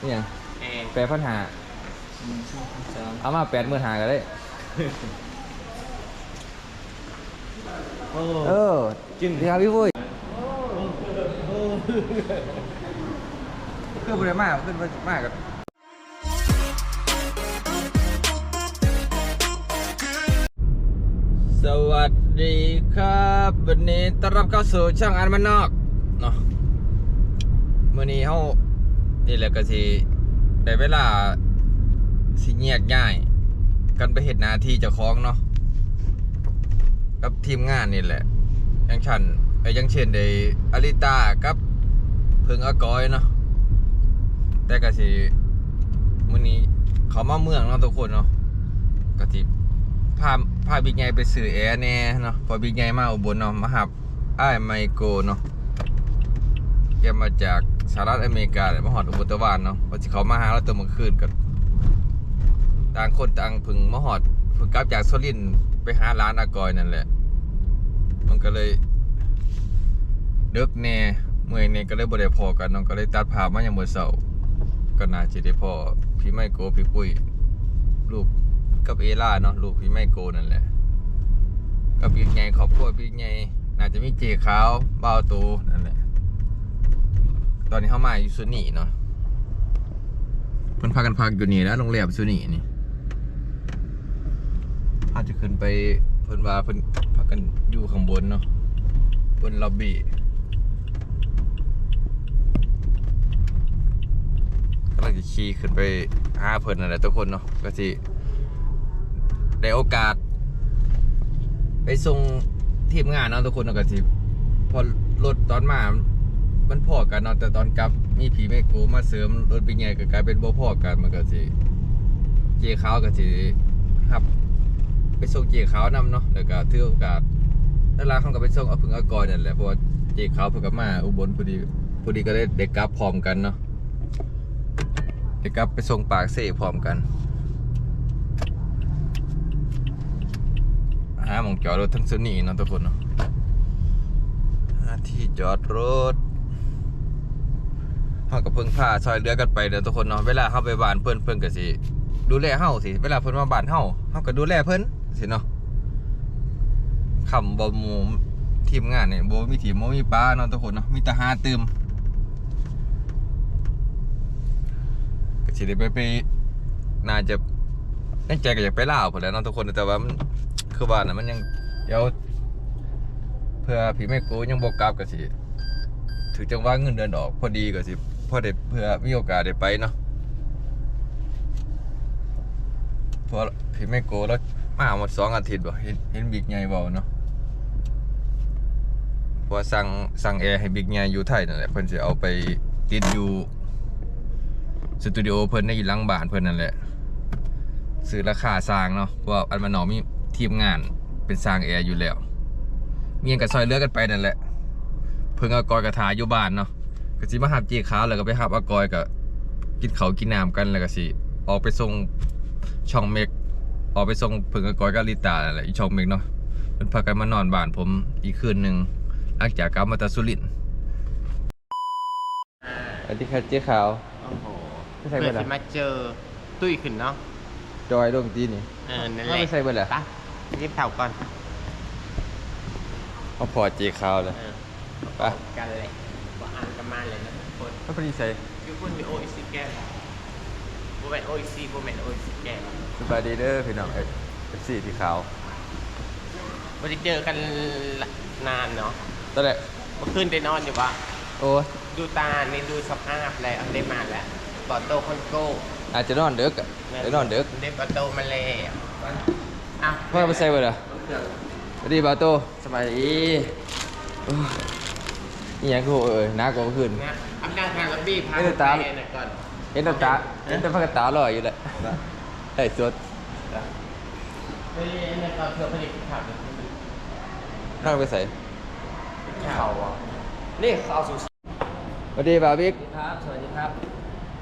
นี่ยังแอร์แปดพันหาสามเอามาแปดหมื่นหาก็ได้ โอ้เออจึงดีครับพี่ปุ้ยขึ้นไปเลยมากขึ้นไปมากกับสวัสดีครับ วันนี้ต้อนรับเข้าสู่ช่องอันมันนอกเนาะมื่อนี้เขา นี่แหละก็สิได้เวลาสิแยกย้าย กันไปเห็นหน้าที่เจ้าของเนาะกับทีมงานนี่แหละอยังฉันไอ้ยอยังเช่นได้อาริตากับเพิงอากอยเนาะแต่ก็สิมื้อนี้เขามาเมืองเนาะทุกคนเนาะก็สิพาพาบิ๊กใหญ่ไปซื้อแอร์แน่เนาะพอบิ๊กใหญ่มาอุบลเนาะมาหับอ้ายไมโกเนาะ แกมาจากสหรัฐอเมริกาเลยมาฮอดอุบลตะวันเนาะพอสิเขามาหาเราตัวเมื่อคืนกันต่างคนต่างพึ่งมาหอดพึ่งกลับจากโซลินด์ไปหาร้านอากอยนั่นแหละ มันก็เลยเดึกแน่เมื่อยแน่ก็เลยบ่ได้พอกันน้องก็เลยตัดภาพมาอย่างเมื้อเช้าก็น่าจะได้พอพี่ไม่โกพี่ปุ้ยลูกกับเอล่าเนาะลูกพี่ไม่โกนั่นแหละกับบิ๊กใหญ่ครอบครัวบิ๊กใหญ่น่าจะมีเจขาวบ่าวโตนั่นแหละ ตอนนี้เข้ามาอยู่ซุนี่เนาะเพิ่นพากันพักอยู่นี่แล้วโรงแรมซุนี่นี่อาจจะขึ้นไปเพิ่นว่าเพิ่นพักกันอยู่ข้างบนเนาะบนล็อบบี้กำลังจะขี่ขึ้นไปหาเพิ่นนั่นแหละทุกคนเนาะก็สิได้โอกาส ไปส่งทีมงานเนาะทุกคนเนาะก็สิพอรถตอนมา มันพอกันเนาะแต่ตอนกลับ มีผีแม่โกมาเสริมรถเป็นไงก็กลายเป็นบ่พอกันมันก็สิเจขาวก็สิครับ ไปส่งเจขาวนำเนาะแล้วก็ถือโอกาสแล้วลาเขาก็ไปส่งเอาพึ่งเอากอยนั่นแหละเพราะว่าเจขาวเพิ่นก็มาอุบลพอดีพอดีก็ได้เด็กกลับพร้อมกันเนาะเด็กกลับไปส่งปากเสพร้อมกันหาหมองจอดรถทั้งซุนี่เนาะทุกคนเนาะที่จอดรถ เฮาก็เพิ่งพาซอยเรือกันไปเด้อทุกคนเนาะเวลาเฮาไปบ้านเพิ่นเพิ่นก็สิดูแลเฮาสิเวลาเพิ่นมาบ้านเฮาเฮาก็ดูแลเพิ่นสิเนาะคำบ่หมูทีมงานเนี่ยบ่มีทีมบ่มีป้าเนาะทุกคนเนาะมีแต่หาตืมก็สิได้ไปไปน่าจะในใจก็อยากไปลาวพุ่นแหล้วเนาะทุกคนแต่ว่ามันคือว่าน่ะมันยังเดี๋ยวเพื่อพี่แม่กูยังบ่กลับก็สิถือจังหวะเงินเดือนออกพอดีก็สิ พอได้เพื่อมีโอกาสได้ไปเนาะพราะพี่แม่โกแล้วมาหมดสองอาทิตย์บ่เห็นเห็นบิ๊กใหญ่บาเนาะพราะว่าสั่งสั่งแอร์ให้บิ๊กใหญ่อยู่ไทยนั่นแหละเพิ่นสิเอาไปติดอยู่สตูดิโอเพิ่นในอยู่หลังบ้านเพิ่นนั่นแหละซื้อราคาสร้างเนาะเพราะอันมันนอมีทีมงานเป็นสร้างแอร์อยู่แล้วเมียงกับซอยเลือกกันไปนั่นแหละเพิ่งเอากอยกระถาอยู่บ้านเนาะ ก็สิมาหับจีขาวแล้วก็ไปหับอากอยกับกินเขาวกินน้ำกันแล้วก็สิออกไปส่งช่องเมกออกไปส่งเพิ่งอากอยกับลิตานั่นแหละอีช่องเมกเนาะเพิ่นพากันมานอนบ้านผมอีกคืนหนึ่งหลังจากกลับมาตาสุรินทร์สวัสดีครับเจ๊ขาว โอ้โหไม่ใช่เพื่อเบิดอะ ที่มาเจอตุ้ยขึ้นเนาะจอยดวงตีนี่เออนั่นแหไม่ละใช่เบิดเหรอไปรีบเผาก่อนเอาพอเจ๊ขาวเลย เออไป กันเลย บ่อ่านกันมาเลยนะทุกคนไม่พอดีใส่คือคุณมีโออิซิแกนโบแมนโออิซีโบแมนโออิซิแกนสบายดีเด้อพี่น้องเอฟซีที่ขาวไม่ได้เจอกันนานเนาะตอนแรกเมื่อคืนได้นอนอยู่ปะโอ้ยดูตานี่ดูสภาพแล้วได้มาแล้วปอโตคอนโก้อาจจะนอนเด็กอะได้นอนเด็กได้ปอโตมาแล้วอะพ่อไปใส่เบิดเหรอสวัสดีบาโตสบายดีโอ้ยนี่ยังคือเอ่ยนักกว่าเมื่อคืน นะอำนาจทางระบีพาไม่ได้ตาม ไปเนี่ยก่อนเห็นแต่ตาเห็นแต่พักตาลอยอยู่แหละไอ้ยสดไปเนี่ยก่อนเพื่อผลิตข่าวนั่งไปใส่ข่าวอะนี่ข่าวสุดสวัสดีบาบิ๊กครับ สวัสดีครับ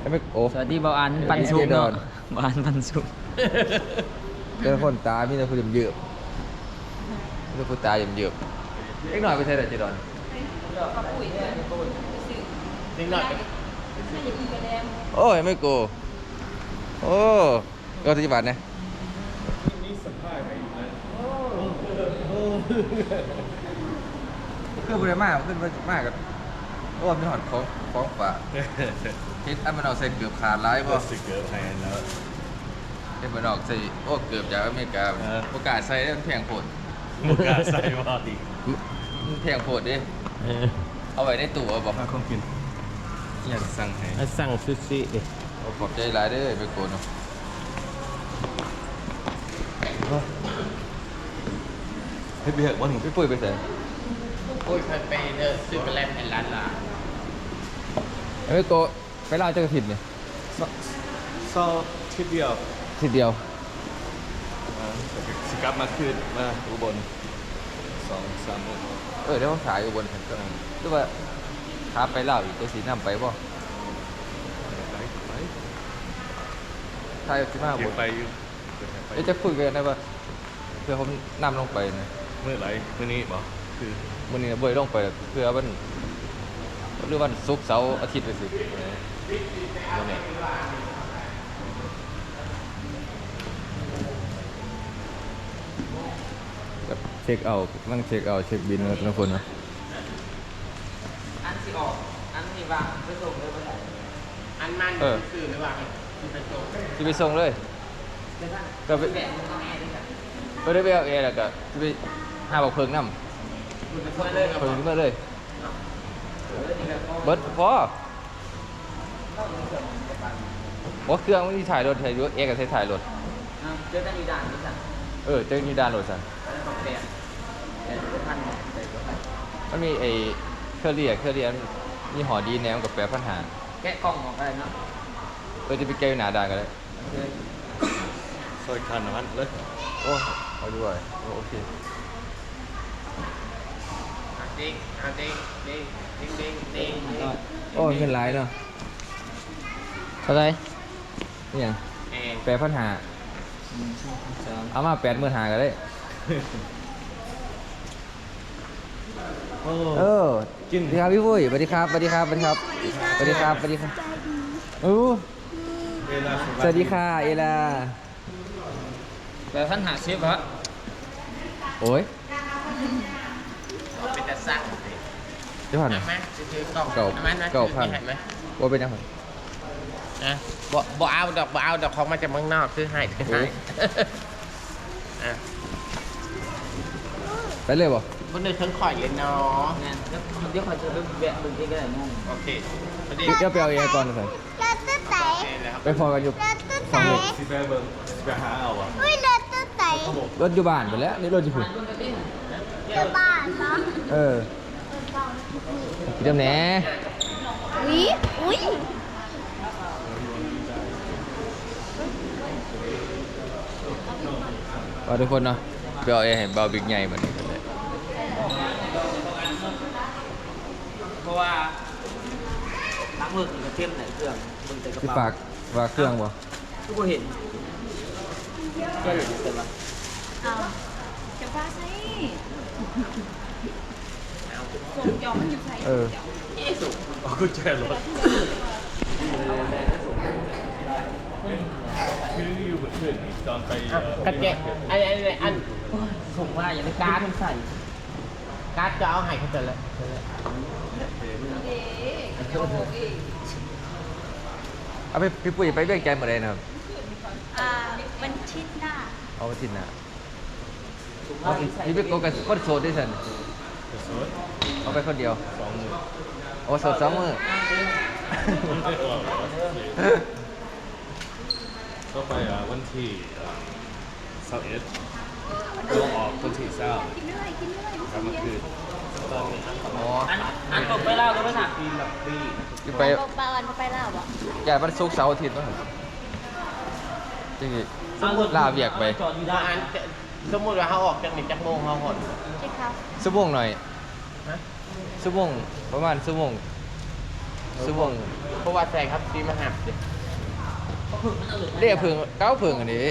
ไอ้บิ๊กโอ้ สวัสดีเบาอันปันสุกเนาะเบาอันปันสุกเป็นคนตามีแต่คนเยือบๆมีแต่คนตาเยือบๆเล็กหน่อยไปใส่แต่จีดอน นิดหน่อยโอ้โอ้ยไม่โกโอ้ก็ที่บาทเนี่ยขึ้นไปมากขึ้นไปมากกันโอ้ยไม่หอดของของฝากคิดอันมันเอาใส่เกือบขาดร้ายป่ะสติกเกอร์แพงแล้วเอ็นมันออกใส่โอ้เกือบจากอเมริกาเออโอกาสใส่ได้มันแพงโผดโอกาสใส่ว่าดีมันแพงโผดดิ เอาไว้ในตู้เอาบอกถ้าคงกินอยากสั่งให้อะสั่งซูชิดิเอาขอบใจหลายเด้อไปโกนเนาะเฮ้ยเบียร์วันหนึ่งพี่ปุ้ยไปใส่โอ้ยไปไปเด้อซื้อไปแล้วแผ่นร้านละไอ้โกไปลาวจะกระถิ่นเนี่ยซอทิปเดียวทีเดียวอ่าสกลับมาคืนมาอุบล สองสามโมงเออเดี๋ยวเขาขายอยู่บนแผ่นก็หรือว่าขาไปลาวอีกตัวสีน้ำไปบ่ไปไปถ้าสิมาเดี๋บ่ยวไปอยู่เดี๋ยวไปเดี๋ยวจะคุยกันได้ป่ะเพื่อผมนำลงไปนะเมื่อไหรเมื่อนี้บอกคือมื้อนี้บ่ได้ลงไปเพื่อวันหรือวันศุกร์เสาร์อาทิตย์ไปสิวันไหน ช็คเอาท์กำลังเช็คเอาท์เช็คบินนะทุกคนนะอันที่ออก อันที่วางไปส่งเลยไปไหนอันมันเออคือหรือว่าคือเป็นโต๊ะสิไปส่งเลยเดี๋ยวท่านก็ไปแบะมึงเอาแอร์ด้วยกันก็ได้ไปเอาเองแล้วก็สิไปหาบอกเพิ่งนำคุณเป็นคนเลิกกับเพิ่งขึ้นมาเลยเออนี่แบบเขาเบิดพอบ่เครื่องมันสิถ่ายรถถ่ายรถเอกก็ใช้ถ่ายรถเอาเจอกันอยู่ด่านนี่สั่งเออเจอมีด้านรถซั่น แล้วต้องแบะแต่ทุกท่านแต่ทุกท่าน มันมีไอ้เครื่องเรียกเครื่องเรียนมีหอดีแนวกับแปรพันหาแกะกล้องออกไปเนาะเออจะไปแก้อยู่หนาด่านก็ได้โอเคซอยคันนั้นเลยโอ้เอาด้วยโอเคอะดิ้งอะดิ้งดิ้งดิ้งดิ้งดิ้งดิ้งโอ้เงินหลายเนาะเท่าไหรนี่หยังเองแปรพันหาเอามาแปดหมื่นหาก็ได้ โอ้เออสวัสดีครับพี่ปุ้ยสวัสดีครับสวัสดีครับสวัสดีครับสวัสดีครับสวัสดีครับอู้เวลาสวัสดีค่ะเอลาแบบท่านหาชิปฮะโอ้ยเอาเป็นตะสั่งสิเดี๋ยวผ่านเอาไหมจะซื้อกล่องเก่าอไหมนะเก่าพัน ซื้อที่ไหมว่าเป็นยังไง นะบ่บ่เอาดอกบ่เอาดอกของมาจากเมืองนอกซื้อให้ซื้อให้อะไปเลยบ่ คนนึงทั้งข่อยเลยเนาะงานแล้วเดี๋ยวเขาจะไปแบะมึงที่ก็ได้งงโอเคพอดีเดี๋ยวไปเอาเองก่อนเลยรถตู้ไตโอเคแล้วครับไปพอกันอยู่รถตู้ไตสิไปเบิ่งสิไปหาเอาอะอุ้ยรถตู้ไตรถอยู่บ้านไปแล้วนี่รถอยู่พุ่นจะบ้านเหรอเออพี่ดำแหน่อุ้ยอุ้ยว่าทุกคนเนาะไปเอาเองให้เบาบิ๊กใหญ่เหมือนกันเลย เพ ราะว่าล้างมือกินกระเทียมไหนเครื่องมึงแต่กระพี่เป๋าฝากฝากเครื่องบ่ทุกคนเห็นแค่เห็นเสร็จแล้วเอาจะว่าใช่ส่งยอมมันอยู่ใส่เออเอากุญแจรถคืออยู่บนเพื่อนตอนไปอะกระเจอันอันอันอันส่งว่าอย่างนี้การ์ดมันใส่การ์ดจะเอาให้เขาเจอแล้ว เอาไปพี่ปุ้ยไปเวียงใจหมดเลยนะครับอ่าวันชิดหน้าเอาไปทิ้งนะส่งว่าอย่างนี้ใส่นี่เป็นโกกันคนโสดด้วยสันกระสุนเอาไปคนเดียวสองหมื่นโอ้โสดสองมือ ก็ไปอะวันที่สิบเอ็ดเราออกวันที่เก้ากินเรื่อยกินเรื่อยกลับมาคืน อ๋ออันอันออกไปเล่าก็ไม่หนักปีหลับปีที่ไปบางวันไปแล้วบ่จ่ายวันศุกร์เสาร์อาทิตย์มั้งจริงๆลาเวียกไปจอดอยู่ว่าได้อันจะสมมติว่าเขาออกจากนี่จากโมงเขาหดใช่ครับชั่วโมงหน่อยฮะชั่วโมงประมาณชั่วโมงชั่วโมงเพราะว่าใส่ครับซีมาหับสิเรียกเพิ่งเก้าเพิ่งอันนี้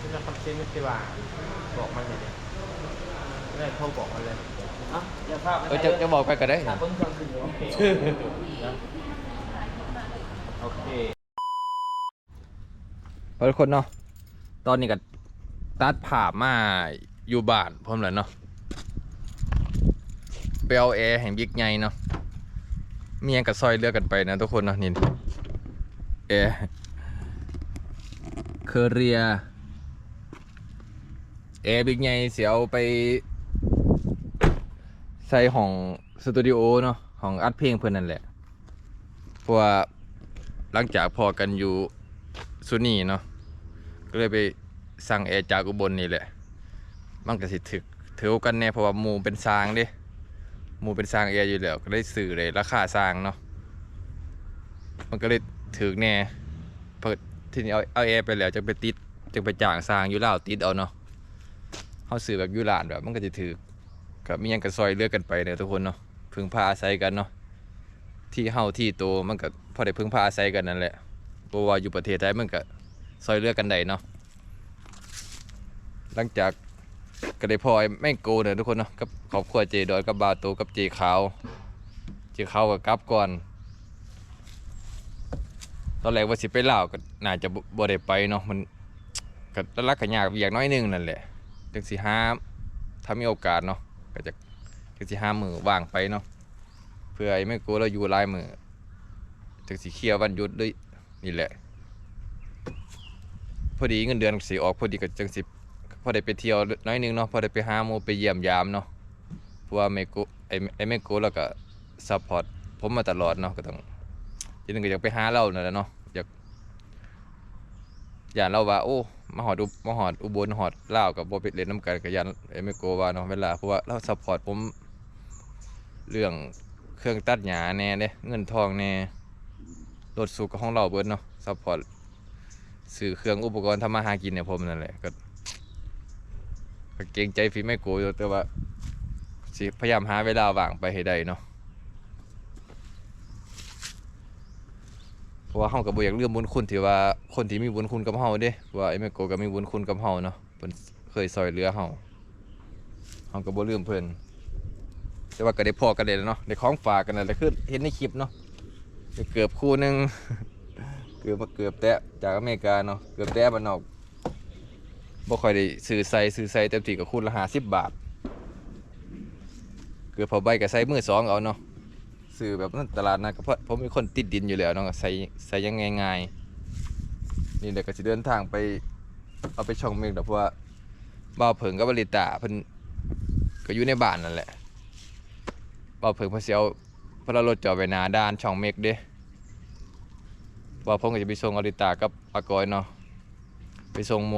คือเราครับซีไม่ใช่ว่าบอกมันเลยไม่ได้โทรบอกมันเลย เนาะอย่าพลาดเออจะจะบอกไปก็ได้ ถ้าเพิ่งเครื่องขึ้นอยู่โอเคนะโอเคพอทุกคนเนาะ ตอนนี้ก็ตัดผ่าพมาอยู่บ้านพร้อมแล้วเนาะไปเอาแอร์แห่งบิ๊กไงเนาะมีหยังกับซอยเลือกกันไปนะทุกคนเนาะนี่แอร์เคอเรียแอร์บิ๊กไงเสียเอาไป ใส่ห้องสตูดิโอเนาะห้องอัดเพลงเพื่อนนั่นแหละเพราะว่าหลังจากพอกันอยู่ซุนี่เนาะก็เลยไปสั่งแอร์จากอุบลนี่แหละมันก็สิถึกถือกันแน่เพราะว่าหมูเป็นสร้างดิหมูเป็นสร้างแอร์อยู่แล้ว ก็ได้สื่อเลยราคาสร้างเนาะมันก็เลยถือแน่เปิดที่นี่เอาเอาแอร์ไปแล้วจะไปติดจะไปจ้างสร้างอยู่แล้วติดเอาเนาะเขาสื่อแบบยุลานแบบมันก็จะถือ กับมียังกันซอยเลือกกันไปเนี่ยทุกคนเนาะพึ่งพาอาศัยกันเนาะที่เฮาที่โตมันก็พอได้พึ่งพาอาศัยกันนั่นแหละเพราะว่าอยู่ประเทศไทยมันก็ซอยเลือกกันได้เนาะหลังจากก็ได้พอไอ้แม่งโกเนี่ยทุกคนเนาะกับครอบครัวเจดอยกับบาโตกับเจขาวเจขาวกับกับก่อน ตอนแรกว่าสิไปลาวก็น่าจะบ่ได้ไปเนาะมันก็รักกันยากอย่ากน้อยหนึงนั่นแหละจังสิหามถ้ามีโอกาสเนาะ ก็จะจังสิห้ามือว่างไปเนาะเพื่อไอ้แม่งโกเราอยู่ลายมือจังสิเคลียร์วันหยุดด้วยนี่แหละ พอดีเงินเดือนสิออกพอดีก็จังสิพอได้ไปเที่ยวน้อยนึงเนาะพอได้ไปหามูไปเยี่ยมยามเนาะเพราะว่าแม่โกไอ้ไอ้แม่โกแล้วก็ซัพพอร์ตผมมาตลอดเนาะก็ต้องทีนึงก็อยากไปหาเรานั่นแหละเนาะอยากอยานเราว่าโอ้ มาหอดมาหอดอุบลหอดลาวกับโบ่ไปเล่นน้ำกันกับยันไอ้แม่โกวาเนาะเวลาเพราะว่าเราซัพพอร์ตผมเรื่องเครื่องตัดหญ้าแน่เด้เงินทองแน่รถสูกกับของเราเบิดเนาะซัพพอร์ตซื้อเครื่องอุปกรณ์ทำมาหากินเนี่ยผมนั่นแหละก็เกรงใจฝีไม่โกอยู่แต่ว่าสิพยายามหาเวลาว่างไปให้ได้เนาะ เพราะว่าเฮาก็บ่อยากลืมบุญคุณที่ว่าคนที่มีบุญคุณกับเฮาเด้ว่าไอ้แม่โกก็มีบุญคุณกับเฮาเนาะเพิ่นเคยซอยเหลือเฮาเฮาก็บ่ลืมเพิ่นแต่ว่าก็ได้พอกันได้แล้วเนาะได้ของฝากกันนั่นแหละคือเห็นในคลิปเนาะเกือบคู่หนึงเกือบเกือบแตะจากอเมริกาเนาะเกือบแตะมันออกบ่ค่อยได้ซื้อใส่ซื้อใส่เต็มที่ก็คูณละ50บาท เกือบพอใบก็ใส่มือสองเอาเนาะ ซื้อแบบนั้นตลาดนะก็เพราะผมเป็นคนติดดินอยู่แล้วเนาะก็ใส่ใส่ยังง่ายๆนี่เดี๋ยวก็สิเดินทางไป เอาไปช่องเมกดอกเพราะว่าบ่าวเผิงกับบริตาเพิ่นก็อยู่ในบ้านนั่นแหละบ่าวเผิงเพิ่นสิเอาพนเอารถจอดไว้หน้าด้านช่องเมกเด้ว่าผมก็จะไปส่งอริตากับอากอยเนาะไปส่งโม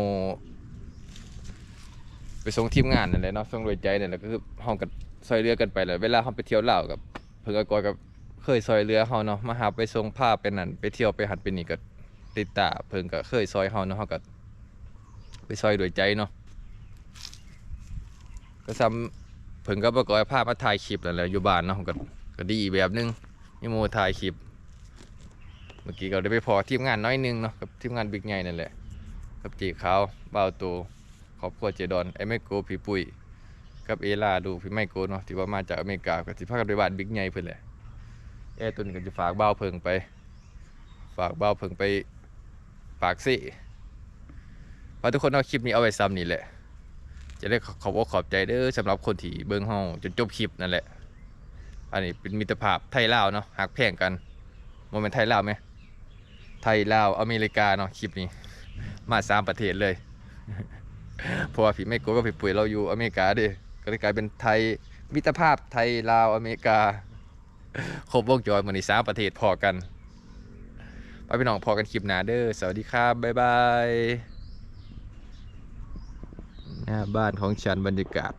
ไปส่งทีมงานนั่นแหละเนาะส่งด้วยใจนั่นแหละก็คือเฮากับซอยเรือกันไปแหละเวลาเฮาไปเที่ยวเหล่ากับ เพิ่นอากอยกับเคยซอยเรือเฮาเนาะมาหาไปส่งผ้าไปนั่นไปเที่ยวไปหัดไปนี่ก็ติดตาเพิ่นก็เคยซอยเฮาเนาะเฮาก็ไปซอยด้วยใจเนาะก็ซ้ำเพิ่นก็บ่กอยพาพมาถ่ายคลิปนั่นแหละอยู่บ้านเนาะก็ก็ดีอีแบบนึงมีโมถ่ายคลิป เมื่อกี้ก็ได้ไปพอทีมงานน้อยนึงเนาะกับทีมงานบิ๊กใหญ่นั่นแหละกับจีเขาวบ่าวตูครอบครัวเจดอนไอ้ไมโกพี่ปุ้ย กับเอล่าดูพี่ไมโกนเนาะที่ว่ามาจากอเมริกาก็สิพากันไปบ้านบิ๊กใหญ่เพิ่นแหละแอร์ตัวนี้ก็จะฝากเบ่าเพิงไป ฝากเบ่าเพิงไปฝากสิว่าทุกคนเอาคลิปนี้เอาไว้ซ้ำนี่แหละ จะได้ขอบอกขอบใจเด้อสำหรับคนที่เบิ่งเฮาจนจบคลิปนั่นแหละ อันนี้เป็นมิตรภาพไทยลาวเนาะหักแพงกันโมเมนไทยลาวไหมไทยลาวอเมริกาเนาะคลิปนี้ มาสามประเทศเลย เพราะว่าพี่ไม่โกกับพี่ปุ๋ยเราอยู่อเมริกาดิ ก็เลยกลายเป็นไทยมิตรภาพไทยลาวอเมริกา ครบวงจรมือนในสามประเทศพอกันไปพี่น้องพอกันคลิปหนาเด้อสวัสดีครับบ๊ายบายหน้าบ้านของฉันบรรยากาศ